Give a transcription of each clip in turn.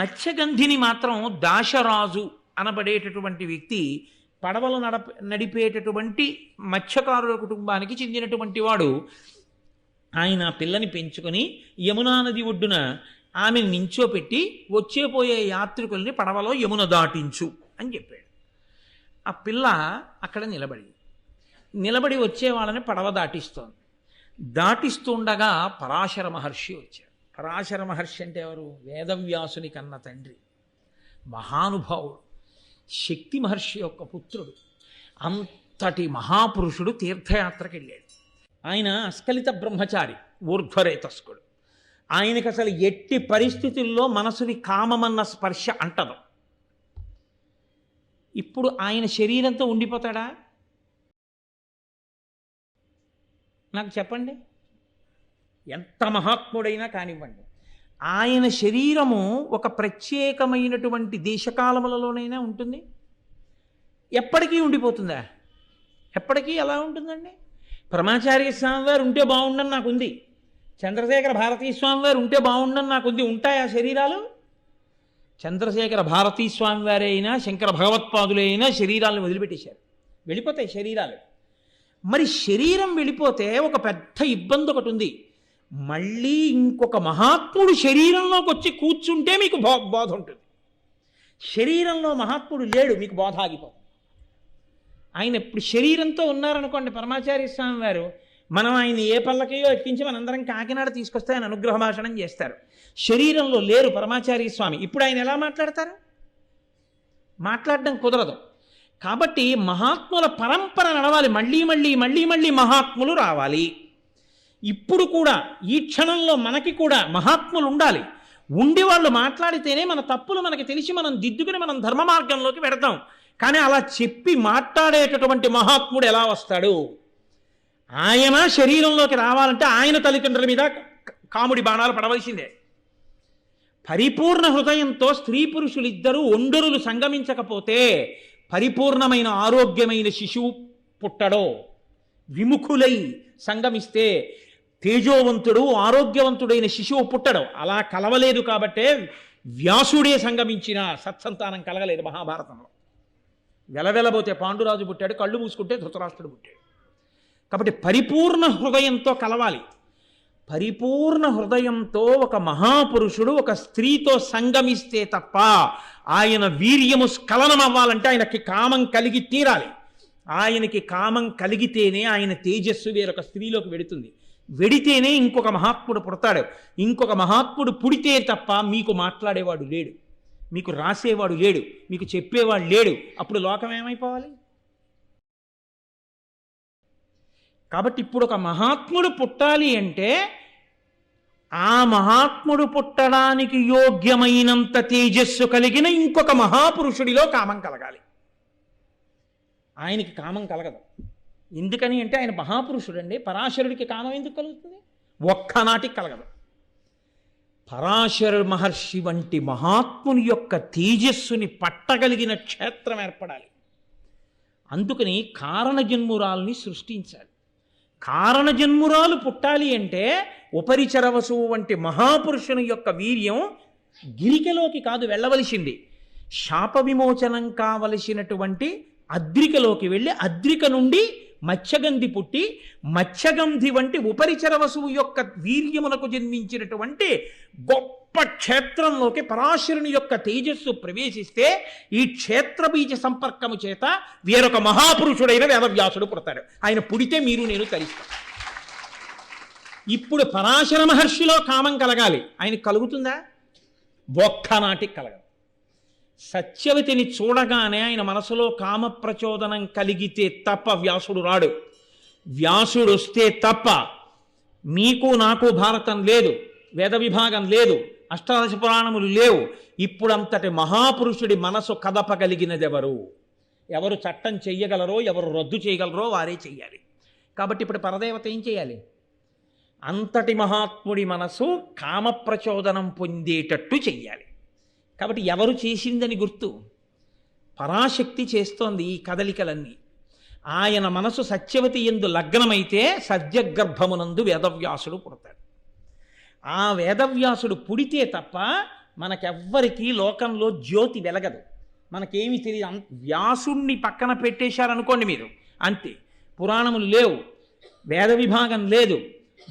మత్స్యగంధిని మాత్రం దాశరాజు అనబడేటటువంటి వ్యక్తి పడవలు నడప నడిపేటటువంటి మత్స్యకారుల కుటుంబానికి చెందినటువంటి వాడు. ఆయన ఆ పిల్లని పెంచుకొని యమునా నది ఒడ్డున ఆమెను నించోపెట్టి వచ్చేపోయే యాత్రికుల్ని పడవలో యమున దాటించు అని చెప్పాడు. ఆ పిల్ల అక్కడ నిలబడింది నిలబడి వచ్చే వాళ్ళని పడవ దాటిస్తోంది. దాటిస్తుండగా పరాశర మహర్షి వచ్చాడు. పరాశర మహర్షి అంటే ఎవరు? వేదవ్యాసుని కన్న తండ్రి. మహానుభావుడు. శక్తి మహర్షి యొక్క పుత్రుడు. అంతటి మహాపురుషుడు తీర్థయాత్రకి వెళ్ళాడు ఆయన అస్కలిత బ్రహ్మచారి ఊర్ధ్వరేతస్కుడు. ఆయనకి అసలు ఎట్టి పరిస్థితుల్లో మనసుని కామమన్న స్పర్శ అంటదు. ఇప్పుడు ఆయన శరీరంతో ఉండిపోతాడా? నాకు చెప్పండి. ఎంత మహాత్ముడైనా కానివ్వండి ఆయన శరీరము ఒక ప్రత్యేకమైనటువంటి దేశకాలములలోనైనా ఉంటుంది. ఎప్పటికీ ఉండిపోతుందా? ఎప్పటికీ ఎలా ఉంటుందండి? పరమాచార్య స్వామి వారు ఉంటే బాగుండని నాకుంది. చంద్రశేఖర భారతీ స్వామి వారు ఉంటే బాగుండని నాకుంది. ఉంటాయా శరీరాలు? చంద్రశేఖర భారతీ స్వామి వారే అయినా శంకర భగవత్పాదులే అయినా శరీరాలను వదిలిపెట్టేశారు. వెళ్ళిపోతాయి శరీరాలు. మరి శరీరం వెళ్ళిపోతే ఒక పెద్ద ఇబ్బంది ఒకటి ఉంది. మళ్ళీ ఇంకొక మహాత్ముడు శరీరంలోకి వచ్చి కూర్చుంటే మీకు బో బోధ ఉంటుంది. శరీరంలో మహాత్ముడు లేడు మీకు బోధ ఆగిపోతుంది ఆయన ఇప్పుడు శరీరంతో ఉన్నారనుకోండి పరమాచార్య స్వామి వారు మనం ఆయన ఏ పల్లకయో ఎక్కించి మనందరం కాకినాడ తీసుకొస్తే ఆయన అనుగ్రహ భాషణం చేస్తారు. శరీరంలో లేరు పరమాచార్య స్వామి. ఇప్పుడు ఆయన ఎలా మాట్లాడతారు? మాట్లాడడం కుదరదు. కాబట్టి మహాత్ముల పరంపర నడవాలి. మళ్ళీ మళ్ళీ మళ్ళీ మళ్ళీ మహాత్ములు రావాలి. ఇప్పుడు కూడా ఈ క్షణంలో మనకి కూడా మహాత్ములు ఉండాలి. ఉండి వాళ్ళు మాట్లాడితేనే మన తప్పులు మనకి తెలిసి మనం దిద్దుకుని మనం ధర్మ మార్గంలోకి పెడతాం. కానీ అలా చెప్పి మాట్లాడేటటువంటి మహాత్ముడు ఎలా వస్తాడు? ఆయన శరీరంలోకి రావాలంటే ఆయన తల్లిదండ్రుల మీద కాముడి బాణాలు పడవలసిందే. పరిపూర్ణ హృదయంతో స్త్రీ పురుషులిద్దరూ ఒండరులు సంగమించకపోతే పరిపూర్ణమైన ఆరోగ్యమైన శిశువు పుట్టడో విముఖులై సంగమిస్తే తేజోవంతుడు ఆరోగ్యవంతుడైన శిశువు పుట్టడం. అలా కలవలేదు కాబట్టే వ్యాసుడే సంగమించిన సత్సంతానం కలగలేదు మహాభారతంలో. వెలవెలబోతే పాండురాజు పుట్టాడు కళ్ళు మూసుకుంటే ధృతరాష్ట్రుడు పుట్టాడు. కాబట్టి పరిపూర్ణ హృదయంతో కలవాలి. పరిపూర్ణ హృదయంతో ఒక మహాపురుషుడు ఒక స్త్రీతో సంగమిస్తే తప్ప ఆయన వీర్యము స్ఖలనం అవ్వాలంటే ఆయనకి కామం కలిగి తీరాలి. ఆయనకి కామం కలిగితేనే ఆయన తేజస్సు వేరొక స్త్రీలోకి వెడుతుంది. వెడితేనే ఇంకొక మహాత్ముడు పుడతాడు. ఇంకొక మహాత్ముడు పుడితే తప్ప మీకు మాట్లాడేవాడు లేడు. మీకు రాసేవాడు లేడు. మీకు చెప్పేవాడు లేడు. అప్పుడు లోకం ఏమైపోవాలి? కాబట్టి ఇప్పుడు ఒక మహాత్ముడు పుట్టాలి అంటే ఆ మహాత్ముడు పుట్టడానికి యోగ్యమైనంత తేజస్సు కలిగిన ఇంకొక మహాపురుషుడిలో కామం కలగాలి. ఆయనకి కామం కలగదు. ఎందుకని అంటే ఆయన మహాపురుషుడు అండి పరాశరుడికి కామం ఎందుకు కలుగుతుంది? ఒక్కనాటికి కలగదు. పరాశర మహర్షి వంటి మహాత్ముని యొక్క తేజస్సుని పట్టగలిగిన క్షేత్రం ఏర్పడాలి. అందుకని కారణజన్మురాల్ని సృష్టించాలి. కారణజన్మురాలు పుట్టాలి అంటే ఉపరిచరవసువు వంటి మహాపురుషుని యొక్క వీర్యం గిరికలోకి కాదు వెళ్ళవలసింది. శాప విమోచనం కావలసినటువంటి అద్రికలోకి వెళ్ళి అద్రిక నుండి మత్స్యగంధి పుట్టి మత్స్యగంధి వంటి ఉపరిచర వసువు యొక్క వీర్యమునకు జన్మించినటువంటి గొప్ప క్షేత్రంలోకి పరాశరుని యొక్క తేజస్సు ప్రవేశిస్తే ఈ క్షేత్ర బీజ సంపర్కము చేత వేరొక మహాపురుషుడైన వేదవ్యాసుడు పుడతాడు. ఆయన పుడితే మీరు నేను తరిస్తాం ఇప్పుడు పరాశర మహర్షిలో కామం కలగాలి. ఆయన కలుగుతుందా? ఒక్కనాటికి కలగదు. సత్యవతిని చూడగానే ఆయన మనసులో కామ ప్రచోదనం కలిగితే తప్ప వ్యాసుడు రాడు. వ్యాసుడు వస్తే తప్ప మీకు నాకు భారతం లేదు వేద విభాగం లేదు అష్టాదశ పురాణములు లేవు. ఇప్పుడంతటి మహాపురుషుడి మనసు కదపగలిగినదెవరు? ఎవరు చట్టం చెయ్యగలరో ఎవరు రద్దు చేయగలరో వారే చెయ్యాలి. కాబట్టి ఇప్పుడు పరదేవత ఏం చేయాలి? అంతటి మహాత్ముడి మనసు కామ ప్రచోదనం పొందేటట్టు చెయ్యాలి. కాబట్టి ఎవరు చేసిందని గుర్తు. పరాశక్తి చేస్తోంది ఈ కదలికలన్నీ. ఆయన మనసు సత్యవతి ఎందు లగ్నమైతే సద్యగర్భమునందు వేదవ్యాసుడు పుడతాడు. ఆ వేదవ్యాసుడు పుడితే తప్ప మనకెవ్వరికీ లోకంలో జ్యోతి వెలగదు. మనకేమి తెలియదు. వ్యాసుణ్ణి పక్కన పెట్టేశారనుకోండి మీరు. అంతే. పురాణములు లేవు. వేద విభాగం లేదు.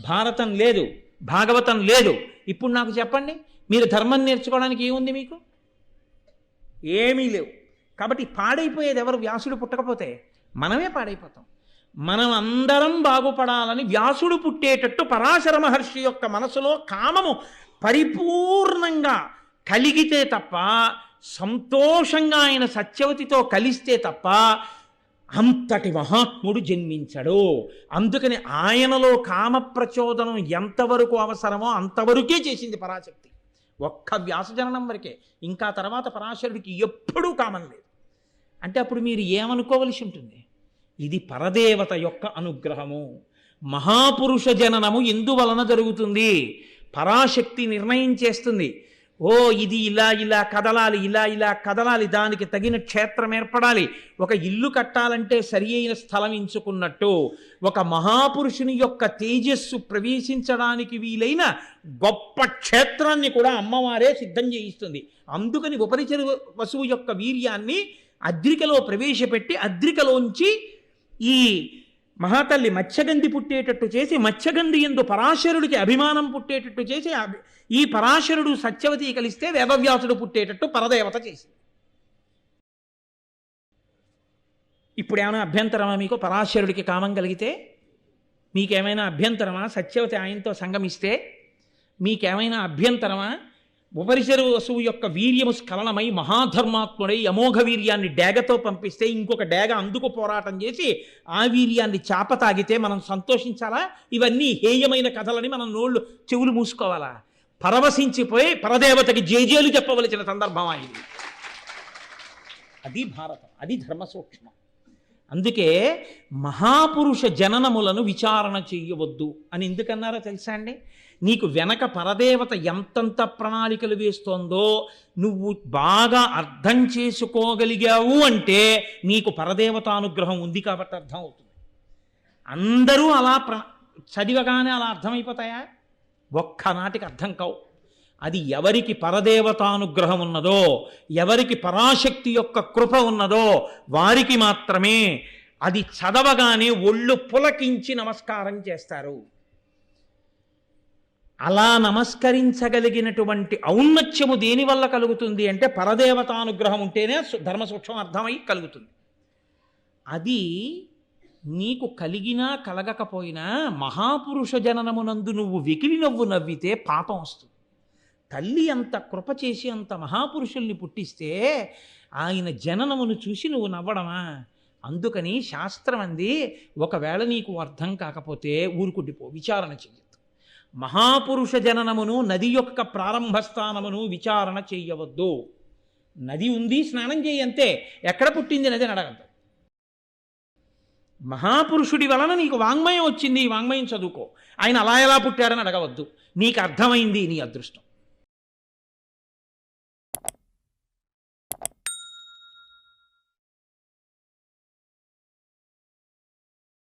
భారతం లేదు. భాగవతం లేదు. ఇప్పుడు నాకు చెప్పండి. మీరు ధర్మం నేర్చుకోవడానికి ఏముంది మీకు? ఏమీ లేవు. కాబట్టి పాడైపోయేది ఎవరు? వ్యాసుడు పుట్టకపోతే మనమే పాడైపోతాం. మనం అందరం బాగుపడాలని వ్యాసుడు పుట్టేటట్టు పరాశర మహర్షి యొక్క మనసులో కామము పరిపూర్ణంగా కలిగితే తప్ప సంతోషంగా ఆయన సత్యవతితో కలిస్తే తప్ప అంతటి మహాత్ముడు జన్మించడు. అందుకని ఆయనలో కామ ప్రచోదనం ఎంతవరకు అవసరమో అంతవరకే చేసింది పరాశక్తి. ఒక్క వ్యాసజననం వరకే. ఇంకా తర్వాత పరాశరుడికి ఎప్పుడూ కామం లేదు. అంటే అప్పుడు మీరు ఏమనుకోవలసి ఉంటుంది? ఇది పరదేవత యొక్క అనుగ్రహము. మహాపురుష జననము ఎందువలన జరుగుతుంది? పరాశక్తి నిర్ణయం చేస్తుంది. ఓ ఇది ఇలా ఇలా కదలాలి ఇలా ఇలా కదలాలి దానికి తగిన క్షేత్రం ఏర్పడాలి. ఒక ఇల్లు కట్టాలంటే సరి అయిన స్థలం ఎంచుకున్నట్టు ఒక మహాపురుషుని యొక్క తేజస్సు ప్రవేశించడానికి వీలైన గొప్ప క్షేత్రాన్ని కూడా అమ్మవారే సిద్ధం చేయిస్తుంది. అందుకని ఉపరిచర వసువు యొక్క వీర్యాన్ని అద్రికలో ప్రవేశపెట్టి అద్రికలోంచి ఈ మహాతల్లి మత్స్యగంధి పుట్టేటట్టు చేసి మత్స్యగంధి ఎందు పరాశరుడికి అభిమానం పుట్టేటట్టు చేసి అభి- ఈ పరాశరుడు సత్యవతి కలిస్తే వేదవ్యాసుడు పుట్టేటట్టు పరదేవత చేసింది. ఇప్పుడు ఏమైనా అభ్యంతరమా మీకు? పరాశరుడికి కామం కలిగితే మీకేమైనా అభ్యంతరమా? సత్యవతి ఆయనతో సంగమిస్తే మీకేమైనా అభ్యంతరమా? ఉపరిశరు వసువు యొక్క వీర్యము స్ఖలనమై మహాధర్మాత్ముడై అమోఘ వీర్యాన్ని డేగతో పంపిస్తే ఇంకొక డేగ అందుకు పోరాటం చేసి ఆ వీర్యాన్ని చాప తాగితే మనం సంతోషించాలా? ఇవన్నీ హేయమైన కథలని మనం నోళ్ళు చెవులు మూసుకోవాలా? పరవశించిపోయి పరదేవతకి జేజేలు చెప్పవలసిన సందర్భం అయింది. అది భారతం అది ధర్మ సూక్ష్మం అందుకే మహాపురుష జననములను విచారణ చెయ్యవద్దు అని ఎందుకన్నారో తెలుసా అండి? నీకు వెనక పరదేవత ఎంతంత ప్రణాళికలు వేస్తోందో నువ్వు బాగా అర్థం చేసుకోగలిగావు అంటే నీకు పరదేవతానుగ్రహం ఉంది కాబట్టి అర్థం అవుతుంది. అందరూ అలా ప్ర చదివగానే అలా అర్థమైపోతాయా? ఒక్కనాటికి అర్థం కావు. అది ఎవరికి పరదేవతానుగ్రహం ఉన్నదో ఎవరికి పరాశక్తి యొక్క కృప ఉన్నదో వారికి మాత్రమే అది చదవగానే ఒళ్ళు పులకించి నమస్కారం చేస్తారు. అలా నమస్కరించగలిగినటువంటి ఔన్నత్యము దేనివల్ల కలుగుతుంది అంటే పరదేవతానుగ్రహం ఉంటేనే ధర్మ సూక్ష్మం అర్థమై కలుగుతుంది. అది నీకు కలిగినా కలగకపోయినా మహాపురుష జననమునందు నువ్వు వెకిలి నవ్వు నవ్వితే పాపం వస్తుంది. తల్లి అంత కృప చేసి అంత మహాపురుషుల్ని పుట్టిస్తే ఆయన జననమును చూసి నువ్వు నవ్వడమా? అందుకని శాస్త్రం అంది ఒకవేళ నీకు అర్థం కాకపోతే ఊరుకుండిపో విచారణ చెయ్యి మహాపురుష జననమును నది యొక్క ప్రారంభ స్థానమును విచారణ చేయవద్దు. నది ఉంది స్నానం చేయంతే ఎక్కడ పుట్టింది నది అని అడగద్దు. మహాపురుషుడి వలన నీకు వాంగ్మయం వచ్చింది ఈ వాంగ్మయం చదువుకో. ఆయన అలా ఎలా పుట్టారని అడగవద్దు. నీకు అర్థమైంది నీ అదృష్టం.